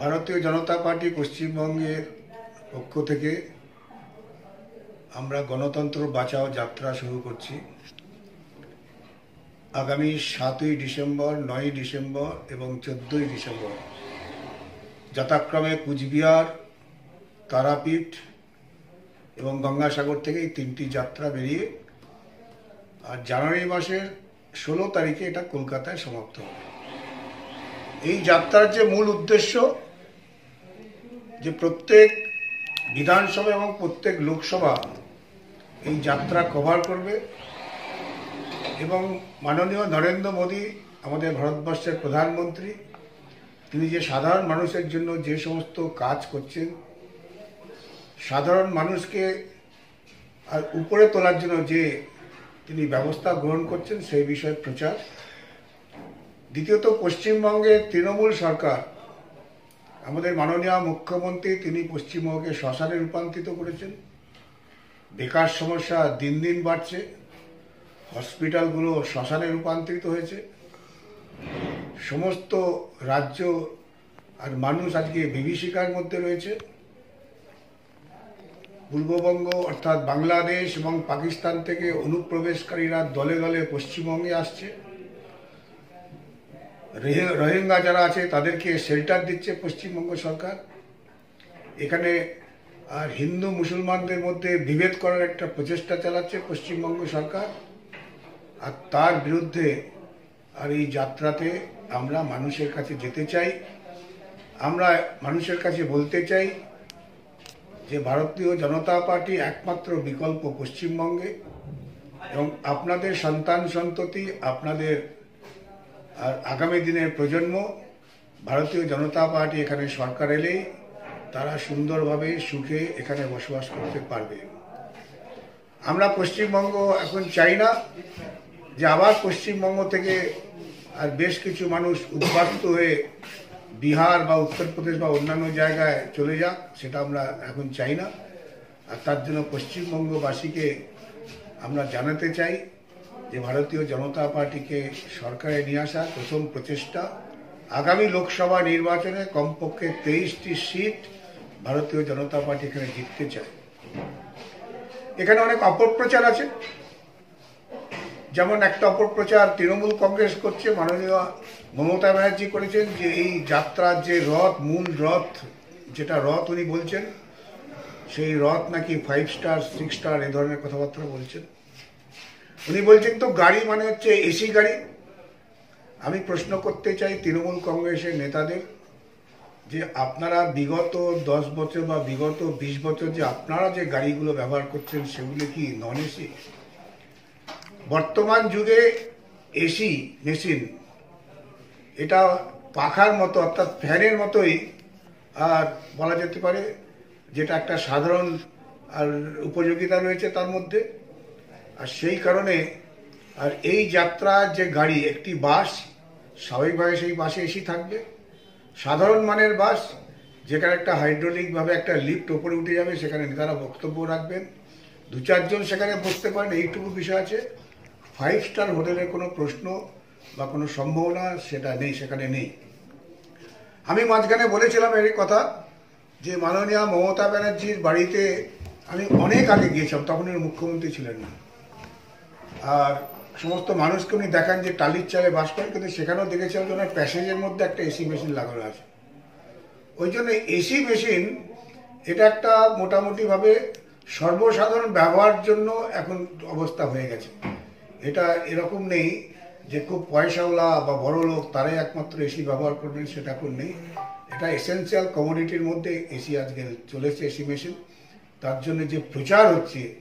ভারতীয় জনতা পার্টি পশ্চিমবঙ্গের পক্ষ থেকে আমরা গণতন্ত্র বাঁচাও যাত্রা শুরু করছি। আগামী সাতই ডিসেম্বর, নয়ই ডিসেম্বর এবং চোদ্দই ডিসেম্বর। যথাক্রমে কুচবিহার, তারাপীঠ এবং গঙ্গাসাগর থেকে এই তিনটি যাত্রা বেরিয়ে আর জানুয়ারি মাসের ষোলো তারিখে এটা কলকাতায় সমাপ্ত হবে। এই যাত্রার যে মূল উদ্দেশ্য যে প্রত্যেক বিধানসভা এবং প্রত্যেক লোকসভা এই যাত্রা কভার করবে এবং মাননীয় নরেন্দ্র মোদী, আমাদের ভারতবর্ষের প্রধানমন্ত্রী, তিনি যে সাধারণ মানুষের জন্য যে সমস্ত কাজ করছেন, সাধারণ মানুষকে আর উপরে তোলার জন্য যে তিনি ব্যবস্থা গ্রহণ করছেন, সেই বিষয়ে প্রচার। দ্বিতীয়ত, পশ্চিমবঙ্গের তৃণমূল সরকার আমাদের মাননীয় মুখ্যমন্ত্রী, তিনি পশ্চিমবঙ্গকে শ্মশানে রূপান্তরিত করেছেন। বেকার সমস্যা দিন দিন বাড়ছে। হসপিটালগুলো শ্মশানে রূপান্তরিত হয়েছে। সমস্ত রাজ্য আর মানুষ আজকে বিভীষিকার মধ্যে রয়েছে। পূর্ববঙ্গ অর্থাৎ বাংলাদেশ এবং পাকিস্তান থেকে অনুপ্রবেশকারীরা দলে দলে পশ্চিমবঙ্গে আসছে। রোহিঙ্গা যারা আছে, তাদেরকে শেল্টার দিচ্ছে পশ্চিমবঙ্গ সরকার। এখানে আর হিন্দু মুসলমানদের মধ্যে বিভেদ করার একটা প্রচেষ্টা চালাচ্ছে পশ্চিমবঙ্গ সরকার। আর তার বিরুদ্ধে আর এই যাত্রাতে আমরা মানুষের কাছে যেতে চাই। আমরা মানুষের কাছে বলতে চাই যে ভারতীয় জনতা পার্টি একমাত্র বিকল্প পশ্চিমবঙ্গে। এবং আপনাদের সন্তান সন্ততি, আপনাদের আর আগামী দিনের প্রজন্ম ভারতীয় জনতা পার্টি এখানে সরকার এলেই তারা সুন্দরভাবে সুখে এখানে বসবাস করতে পারবে। আমরা পশ্চিমবঙ্গ এখন চাই না যে আবার পশ্চিমবঙ্গ থেকে আর বেশ কিছু মানুষ উদ্বাস্ত হয়ে বিহার বা উত্তরপ্রদেশ বা অন্যান্য জায়গায় চলে যাক, সেটা আমরা এখন চাই না। আর তার জন্য পশ্চিমবঙ্গবাসীকে আমরা জানাতে চাই। যে ভারতীয় জনতা পার্টিকে সরকারে নিয়ে আসার প্রথম প্রচেষ্টা। আগামী লোকসভা নির্বাচনে কমপক্ষে তেইশটি সিট ভারতীয় জনতা পার্টি এখানে জিততে চায়। এখানে অনেক অপপ্রচার আছে। যেমন একটা অপপ্রচার তৃণমূল কংগ্রেস করছে, মাননীয় মমতা ব্যানার্জি করেছেন যে এই যাত্রার যে রথ, মূল রথ, যেটা রথ উনি বলছেন, সেই রথ নাকি ফাইভ স্টার সিক্স স্টার এ ধরনের কথাবার্তা বলছেন। উনি বলছেন, তো গাড়ি মানে হচ্ছে এসি গাড়ি? আমি প্রশ্ন করতে চাই তৃণমূল কংগ্রেসের নেতাদের যে আপনারা বিগত দশ বছর বা বিগত বিশ বছর যে আপনারা যে গাড়িগুলো ব্যবহার করছেন, সেগুলো কি নন এসি বর্তমান যুগে এসি মেশিন এটা পাখার মতো, অর্থাৎ ফ্যানের মতোই, আর বলা যেতে পারে যেটা একটা সাধারণ আর উপযোগিতা রয়েছে তার মধ্যে। আর সেই কারণে আর এই যাত্রার যে গাড়ি, একটি বাস, স্বাভাবিকভাবে সেই বাসে এসি থাকবে। সাধারণ মানের বাস, যেখানে একটা হাইড্রোলিকভাবে একটা লিফট ওপরে উঠে যাবে, সেখানে নেতারা বক্তব্য রাখবেন। দু চারজন সেখানে বসতে পারেন, এইটুকু বিষয় আছে। ফাইভ স্টার হোটেলের কোনো প্রশ্ন বা কোনো সম্ভাবনা সেটা নেই, সেখানে নেই। আমি মাঝখানে বলেছিলাম এর কথা যে মাননীয় মমতা ব্যানার্জির বাড়িতে আমি অনেক আগে গিয়েছিলাম, তখন মুখ্যমন্ত্রী ছিলেন না। আর সমস্ত মানুষকে উনি দেখান যে টালির চালে বাস করেন কিন্তু সেখানেও দেখেছিলাম যে ওনার প্যাসেজের মধ্যে একটা এসি মেশিন লাগানো আছে। ওই জন্য এসি মেশিন, এটা একটা মোটামুটিভাবে সর্বসাধারণ ব্যবহার জন্য এখন অবস্থা হয়ে গেছে। এটা এরকম নেই যে খুব পয়সাওয়ালা বা বড় লোক, তারাই একমাত্র এসি ব্যবহার করবেন, সেটা এখন নেই। এটা এসেন্সিয়াল কমোডিটির মধ্যে এসি আজকে চলেছে, এসি মেশিন। তার জন্য যে প্রচার হচ্ছে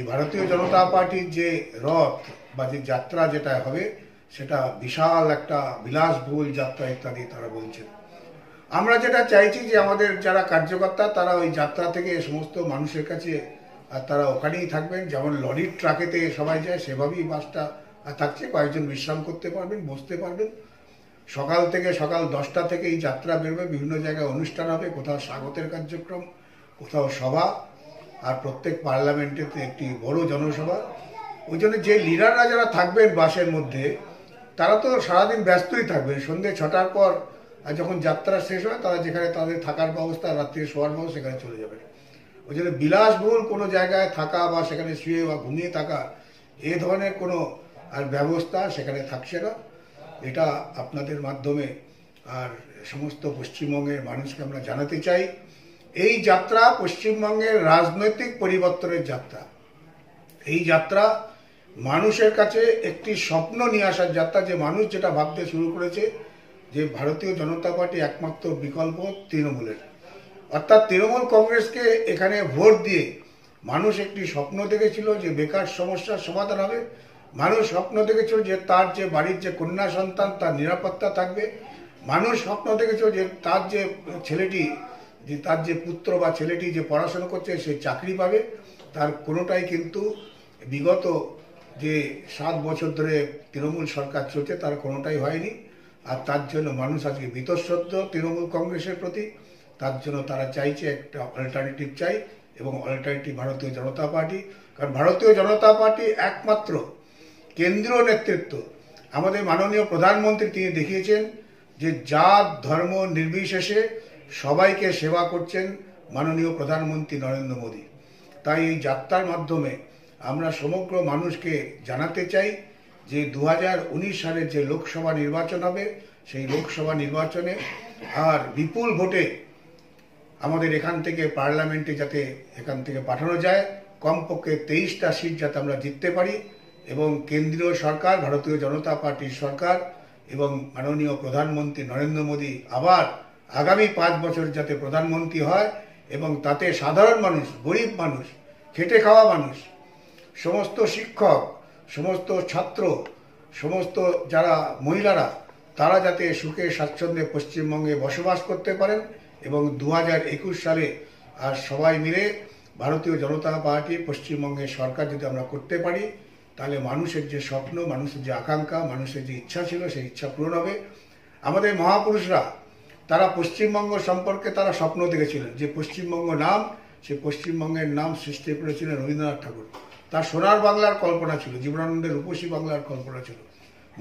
যে ভারতীয় জনতা পার্টির যে রথ বা যে যাত্রা যেটা হবে, সেটা বিশাল একটা বিলাসবহুল যাত্রা ইত্যাদি তারা বলছেন। আমরা যেটা চাইছি যে আমাদের যারা কার্যকর্তা, তারা ওই যাত্রা থেকে সমস্ত মানুষের কাছে তারা ওখানেই থাকবেন। যেমন লরির ট্রাকেতে সবাই যায়, সেভাবেই বাসটা থাকছে। কয়েকজন বিশ্রাম করতে পারবেন, বসতে পারবেন। সকাল থেকে সকাল দশটা থেকে এই যাত্রা বেরোবে। বিভিন্ন জায়গায় অনুষ্ঠান হবে। কোথাও স্বাগতের কার্যক্রম, কোথাও সভা। আর প্রত্যেক পার্লামেন্টেতে একটি বড় জনসভা। ওই জন্য যে লিডাররা যারা থাকবেন বাসের মধ্যে, তারা তো সারাদিন ব্যস্তই থাকবেন। সন্ধ্যে ছটার পর আর যখন যাত্রা শেষ হয়, তারা যেখানে তাদের থাকার ব্যবস্থা রাত্রে শোয়ার ব্যবস্থা সেখানে চলে যাবে ওই জন্য বিলাসবহুল কোনো জায়গায় থাকা বা সেখানে শুয়ে বা ঘুমিয়ে থাকা, এ ধরনের কোনো আর ব্যবস্থা সেখানে থাকছে না। এটা আপনাদের মাধ্যমে আর সমস্ত পশ্চিমবঙ্গের মানুষকে আমরা জানাতে চাই। এই যাত্রা পশ্চিমবঙ্গের রাজনৈতিক পরিবর্তনের যাত্রা। এই যাত্রা মানুষের কাছে একটি স্বপ্ন নিয়ে আসার যাত্রা যে মানুষ যেটা ভাবতে শুরু করেছে যে ভারতীয় জনতা পার্টি একমাত্র বিকল্প তৃণমূলের। অর্থাৎ তৃণমূল কংগ্রেসকে এখানে ভোট দিয়ে মানুষ একটি স্বপ্ন দেখেছিল যে বেকার সমস্যার সমাধান হবে। মানুষ স্বপ্ন দেখেছিল যে তার যে বাড়ির যে কন্যা সন্তান তার নিরাপত্তা থাকবে। মানুষ স্বপ্ন দেখেছিল যে তার যে ছেলেটি যে তার যে পুত্র বা ছেলেটি যে পড়াশোনা করছে সে চাকরি পাবে, তার কোনোটাই কিন্তু বিগত যে সাত বছর ধরে তৃণমূল সরকার চলছে তার কোনোটাই হয়নি। আর তার জন্য মানুষ আজকে বিতশ্রদ্ধ তৃণমূল কংগ্রেসের প্রতি। তার জন্য তারা চাইছে একটা অল্টারনেটিভ চাই এবং অল্টারনেটিভ ভারতীয় জনতা পার্টি। কারণ ভারতীয় জনতা পার্টি একমাত্র কেন্দ্রীয় নেতৃত্ব। আমাদের মাননীয় প্রধানমন্ত্রী তিনি দেখিয়েছেন যে জাত, ধর্ম, নির্বিশেষে সবাইকে সেবা করছেন মাননীয় প্রধানমন্ত্রী নরেন্দ্র মোদী। তাই এই যাত্রার মাধ্যমে আমরা সমগ্র মানুষকে জানাতে চাই যে দু হাজার উনিশ সালের যে লোকসভা নির্বাচন হবে, সেই লোকসভা নির্বাচনে আর বিপুল ভোটে আমাদের এখান থেকে পার্লামেন্টে যাতে এখান থেকে পাঠানো যায়, কমপক্ষে তেইশটা সিট যাতে আমরা জিততে পারি এবং কেন্দ্রীয় সরকার, ভারতীয় জনতা পার্টির সরকার এবং মাননীয় প্রধানমন্ত্রী নরেন্দ্র মোদী আবার আগামী পাঁচ বছর যাতে প্রধানমন্ত্রী হয় এবং তাতে সাধারণ মানুষ, গরিব মানুষ, খেটে খাওয়া মানুষ, সমস্ত শিক্ষক, সমস্ত ছাত্র, সমস্ত যারা মহিলারা, তারা যাতে সুখে স্বাচ্ছন্দ্যে পশ্চিমবঙ্গে বসবাস করতে পারেন এবং দু হাজার একুশ সালে আর সবাই মিলে ভারতীয় জনতা পার্টি পশ্চিমবঙ্গের সরকার যদি আমরা করতে পারি, তাহলে মানুষের যে স্বপ্ন, মানুষের যে আকাঙ্ক্ষা, মানুষের যে ইচ্ছা ছিল, সেই ইচ্ছা পূরণ হবে। আমাদের মহাপুরুষরা তারা পশ্চিমবঙ্গ সম্পর্কে তারা স্বপ্ন দেখেছিলেন। যে পশ্চিমবঙ্গ নাম, সে পশ্চিমবঙ্গের নাম সৃষ্টি করেছিলেন রবীন্দ্রনাথ ঠাকুর। তার সোনার বাংলার কল্পনা ছিল, জীবনানন্দের রূপসী বাংলার কল্পনা ছিল।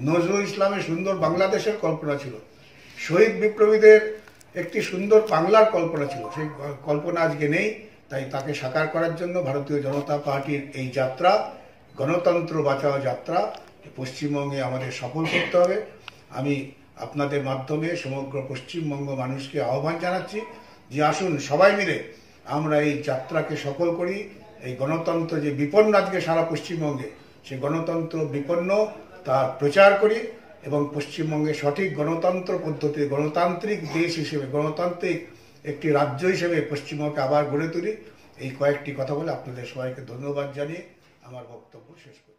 নজরুল ইসলামের সুন্দর বাংলাদেশের কল্পনা ছিল। শহীদ বিপ্লবীদের একটি সুন্দর বাংলার কল্পনা ছিল। সেই কল্পনা আজকে নেই, তাই তাকে সাকার করার জন্য ভারতীয় জনতা পার্টির এই যাত্রা, গণতন্ত্র বাঁচাও যাত্রা, পশ্চিমবঙ্গে আমাদের সফল করতে হবে। আমি আপনাদের মাধ্যমে সমগ্র পশ্চিমবঙ্গ মানুষকে আহ্বান জানাচ্ছি যে আসুন সবাই মিলে আমরা এই যাত্রাকে সফল করি। এই গণতন্ত্র যে বিপন্ন আজকে সারা পশ্চিমবঙ্গে সেই গণতন্ত্র বিপন্ন তা প্রচার করি এবং পশ্চিমবঙ্গে সঠিক গণতন্ত্র পদ্ধতি গণতান্ত্রিক দেশ হিসেবে, গণতান্ত্রিক একটি রাজ্য হিসেবে পশ্চিমবঙ্গকে আবার গড়ে তুলি। এই কয়েকটি কথা বলে আপনাদের সবাইকে ধন্যবাদ জানিয়ে আমার বক্তব্য শেষ করছি।